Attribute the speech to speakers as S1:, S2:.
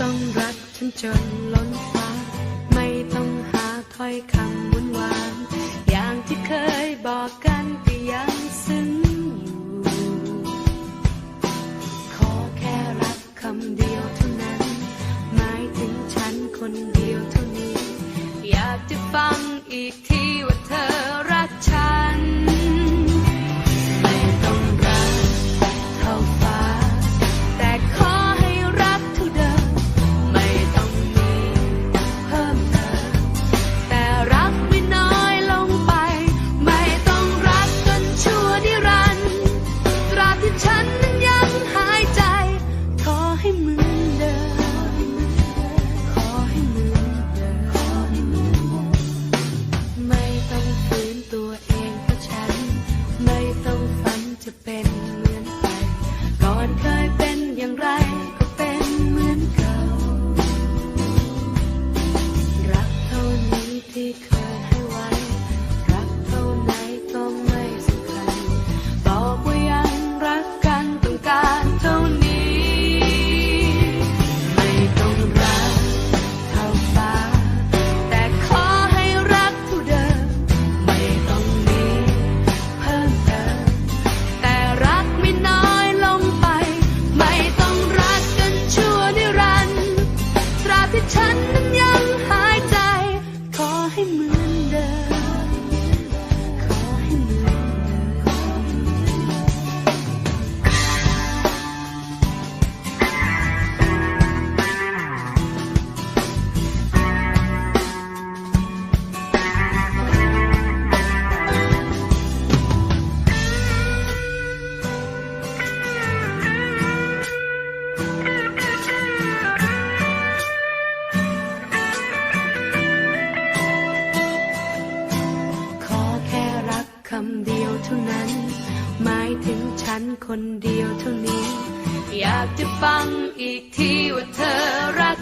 S1: ต้องรักฉันจนล้นฟ้า ไม่ต้องหาถ้อยคำหวานวานอย่างที่เคยบอกกันก็ยังซึ้งอยู่ขอแค่รักคำเดียวเท่านั้น หมายถึงฉันคนเดียวเท่านี้ อยากจะฟังอีกทีว่าเธอ the penny. คนเดียวเท่านี้ อยากจะฟังอีกทีว่าเธอรัก